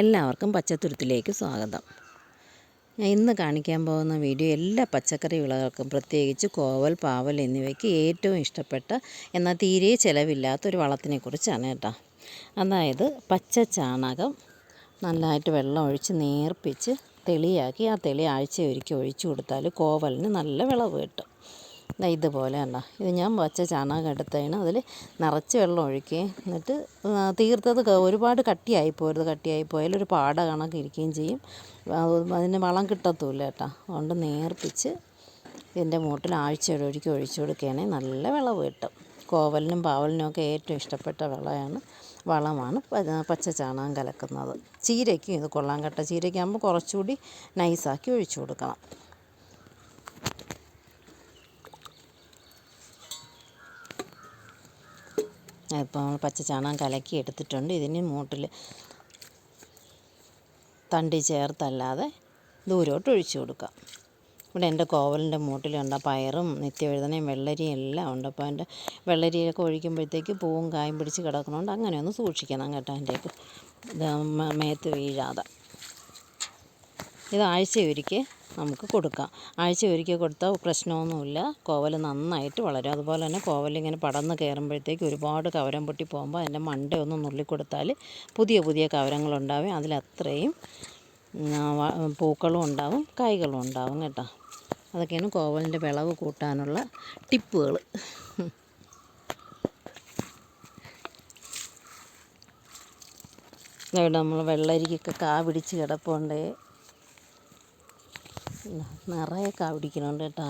എല്ലാവർക്കും പച്ചത്തുരുത്തിലേക്ക് സ്വാഗതം. ഞാൻ ഇന്ന് കാണിക്കാൻ പോകുന്ന വീഡിയോ എല്ലാ പച്ചക്കറി വിളകൾക്കും പ്രത്യേകിച്ച് കോവൽ പാവൽ എന്നിവയ്ക്ക് ഏറ്റവും ഇഷ്ടപ്പെട്ട എന്നാൽ തീരെ ചിലവില്ലാത്തൊരു വളത്തിനെ കുറിച്ചാണ് കേട്ടോ. അതായത് പച്ച ചാണകം നല്ലതായിട്ട് വെള്ളം ഒഴിച്ച് നേർപ്പിച്ച് തെളിയാക്കി ആ തെളി ആഴ്ച ഒരിക്കൽ ഒഴിച്ചു കൊടുത്താൽ കോവലിന് നല്ല വിളവ് കിട്ടും. ഇതുപോലെ കണ്ടോ. ഇത് ഞാൻ വച്ച ചാണകം എടുത്തതിന് അതിൽ നിറച്ച് വെള്ളം ഒഴിക്കുകയും എന്നിട്ട് തീർത്തത് ഒരുപാട് കട്ടിയായി പോരുത്. കട്ടിയായി പോയാൽ ഒരു പാട കണക്ക് ഇരിക്കുകയും ചെയ്യും. അതിന് വളം കിട്ടത്തുമില്ല കേട്ടോ. അതുകൊണ്ട് നേർപ്പിച്ച് ഇതിന്റെ മൂട്ടിൽ ആഴ്ച ഒരിക്കൽ ഒഴിച്ചു കൊടുക്കുകയാണെങ്കിൽ നല്ല വിളവ് കിട്ടും. കോവലിനും പാവലിനും ഒക്കെ ഏറ്റവും ഇഷ്ടപ്പെട്ട വിളയാണ് വളമാണ് പച്ച ചാണകം കലക്കുന്നത്. ചീരയ്ക്കും ഇത് കൊള്ളാൻ കേട്ടോ. ചീരയ്ക്കാകുമ്പോൾ കുറച്ചുകൂടി നൈസാക്കി ഒഴിച്ചു കൊടുക്കണം. നമ്മൾ പച്ച ചാണകം കലക്കി എടുത്തിട്ടുണ്ട്. ഇതിന് മൂട്ടിൽ തണ്ടി ചേർത്തല്ലാതെ ദൂരോട്ട് ഒഴിച്ചു കൊടുക്കാം. ഇവിടെ എന്റെ കോവലിന്റെ മൂട്ടിലുണ്ട്. പയറും നിത്യവഴുതനയും വെള്ളരിയും എല്ലാം ഉണ്ട്. അപ്പോൾ എന്റെ വെള്ളരിയൊക്കെ ഒഴിക്കുമ്പോഴത്തേക്ക് പൂവും കായും പിടിച്ച് കിടക്കണോണ്ട് അങ്ങനെ ഒന്ന് സൂക്ഷിക്കണം കേട്ടോ അതിന്റെയൊക്കെ. മേത്ത് വീഴാതെ. ഇത് ആഴ്ച ഒരിക്കൽ നമുക്ക് കൊടുക്കാം. ആഴ്ച ഒരിക്കൽ കൊടുത്താൽ പ്രശ്നമൊന്നുമില്ല. കോവൽ നന്നായിട്ട് വളരും. അതുപോലെ തന്നെ കോവലിങ്ങനെ പടന്ന് കയറുമ്പോഴത്തേക്ക് ഒരുപാട് കവരം പൊട്ടി പോകുമ്പോൾ അതിന്റെ മണ്ട ഒന്ന് നുള്ളി കൊടുത്താൽ പുതിയ പുതിയ കവരങ്ങളുണ്ടാവും. അതിലത്രയും പൂക്കളും ഉണ്ടാവും കായ്കളും ഉണ്ടാവും കേട്ടോ. അതൊക്കെയാണ് കോവലിന്റെ വിളവ് കൂട്ടാനുള്ള ടിപ്പുകൾ. ഇവിടെ നമ്മൾ വെള്ളരിക്കൊക്കെ കാ പിടിച്ച് കിടപ്പുണ്ട്. നിറയെ കാ കേട്ടോ.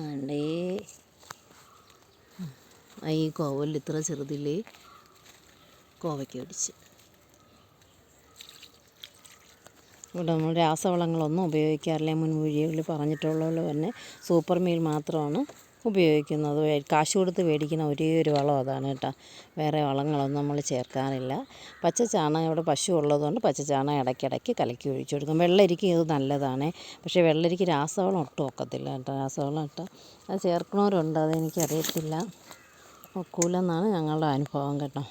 ആണ്ടേ. ഈ കോവലിൽ ഇത്ര ചെറുതില്ലേ കോവയ്ക്ക് പിടിച്ച്. ഇവിടെ നമ്മൾ രാസവളങ്ങളൊന്നും ഉപയോഗിക്കാറില്ല. മുൻ വീഡിയോയിൽ പറഞ്ഞിട്ടുള്ള പോലെ തന്നെ സൂപ്പർ മീൽ മാത്രമാണ് ഉപയോഗിക്കുന്നത്. കാശ് കൊടുത്ത് മേടിക്കുന്ന ഒരേ ഒരു വളം അതാണ് കേട്ടോ. വേറെ വളങ്ങളൊന്നും നമ്മൾ ചേർക്കാറില്ല. പച്ച ചാണകം ഇവിടെ പശു ഉള്ളതുകൊണ്ട് പച്ച ചാണകം ഇടയ്ക്കിടയ്ക്ക് കലക്കി ഒഴിച്ചു കൊടുക്കും. വെള്ളരിക്ക് ഇത് നല്ലതാണ്. പക്ഷേ വെള്ളരിക്ക് രാസവളം ഒട്ടും ഒക്കത്തില്ല കേട്ടോ. രാസവളം ഇട്ട് അത് ചേർക്കണവരുണ്ട് അതെനിക്കറിയത്തില്ല. ഒക്കൂലെന്നാണ് ഞങ്ങളുടെ അനുഭവം കേട്ടോ.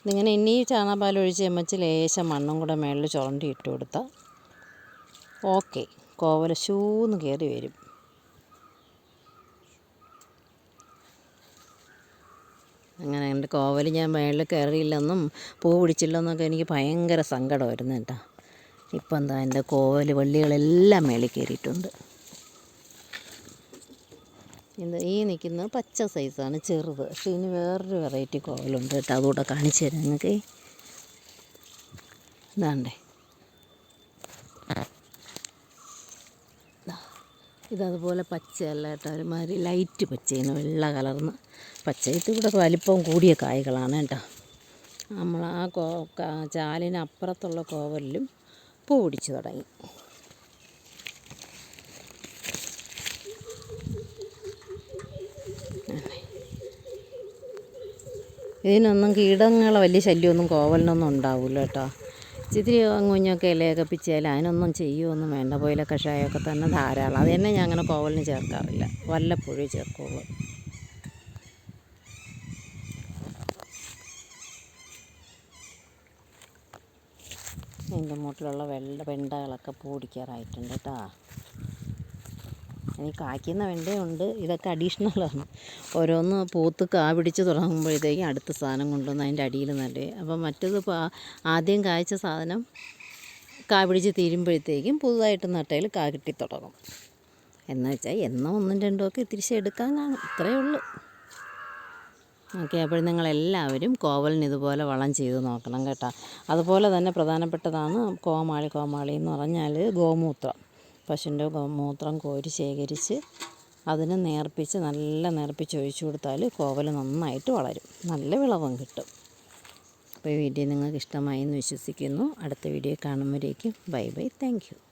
ഇതിങ്ങനെ ഇനി ചാണകപ്പാൽ ഒഴിച്ച് ചമ്മച്ച് ലേശം മണ്ണും കൂടെ മേളിൽ ചുരണ്ടി ഇട്ട് കൊടുത്താൽ ഓക്കെ. കോവല ഷൂന്ന് കയറി വരും. എന്റെ കോവൽ ഞാൻ മേളിൽ കയറിയില്ലെന്നും പൂ പിടിച്ചില്ലെന്നൊക്കെ എനിക്ക് ഭയങ്കര സങ്കടമായിരുന്നു കേട്ടോ. ഇപ്പം എന്താ എന്റെ കോവൽ വള്ളികളെല്ലാം മേളിൽ കയറിയിട്ടുണ്ട്. ഇത് ഈ നിൽക്കുന്നത് പച്ച സൈസാണ് ചെറുത്. പക്ഷേ ഇനി വേറൊരു വെറൈറ്റി കോവലുണ്ട് കേട്ടോ. അതുകൂടെ കാണിച്ചു തരാം നിങ്ങൾക്ക്. ഇതാണ്ടേ. ഇതതുപോലെ പച്ചയല്ല കേട്ടോ. ഒരുമാതിരി ലൈറ്റ് പച്ചയാണ് വെള്ള കലർന്ന് പച്ച ഇത് ഇവിടെ വലിപ്പം കൂടിയ കായ്കളാണ് കേട്ടോ. നമ്മൾ ആ കാ- ചാലിനപ്പുറത്തുള്ള കോവലിലും പൂ പിടിച്ച് തുടങ്ങി. ഇതിനൊന്നും കീടങ്ങളെ വലിയ ശല്യമൊന്നും കോവലിനൊന്നും ഉണ്ടാവില്ല കേട്ടോ. ഇച്ചിരി കുഞ്ഞൊക്കെ ഇലയൊക്കെ പിച്ചാൽ അതിനൊന്നും ചെയ്യുമൊന്നും വേണ്ട. പോയില കഷായമൊക്കെ തന്നെ ധാരാളം. അത് തന്നെ ഞാൻ അങ്ങനെ കോവലിന് ചേർക്കാറില്ല. വല്ലപ്പോഴേ ചേർക്കുള്ളൂ. എന്റെ മൂട്ടിലുള്ള വെള്ള വെണ്ടകളൊക്കെ പൂടിക്കാറായിട്ടുണ്ട് കേട്ടോ. ഇനി കായ്ക്കുന്ന വെണ്ടയുണ്ട്. ഇതൊക്കെ അഡീഷണലാണ് ഓരോന്ന് പൂത്ത് കാ പിടിച്ച് തുടങ്ങുമ്പോഴത്തേക്കും അടുത്ത സാധനം കൊണ്ടുവന്ന് അതിന്റെ അടിയിൽ നടുക. അപ്പം മറ്റത് ആദ്യം കായ്ച്ച സാധനം കാ പിടിച്ച് തീരുമ്പോഴത്തേക്കും പുതുതായിട്ട് നട്ടയിൽ കാ കിട്ടി തുടങ്ങും. എന്ന് വെച്ചാൽ എന്നോ ഒന്നും രണ്ടോ ഒക്കെ തിരിച്ച് എടുക്കാൻ കാണും ഇത്രയേ ഉള്ളൂ. ഓക്കെ അപ്പോൾ നിങ്ങളെല്ലാവരും കോവലിന് ഇതുപോലെ വളം ചെയ്ത് നോക്കണം കേട്ടോ. അതുപോലെ തന്നെ പ്രധാനപ്പെട്ടതാണ് കോമാളി കോമാളി എന്ന് പറഞ്ഞാൽ ഗോമൂത്രം. പശുവിന്റെ മൂത്രം കോരി ശേഖരിച്ച് അതിന് നേർപ്പിച്ച് നല്ല നേർപ്പിച്ച് ഒഴിച്ചു കൊടുത്താൽ കോവൽ നന്നായിട്ട് വളരും. നല്ല വിളവും കിട്ടും. അപ്പോൾ ഈ വീഡിയോ നിങ്ങൾക്ക് ഇഷ്ടമായി എന്ന് വിശ്വസിക്കുന്നു. അടുത്ത വീഡിയോ കാണുമ്പോഴേക്കും ബൈ ബൈ. താങ്ക്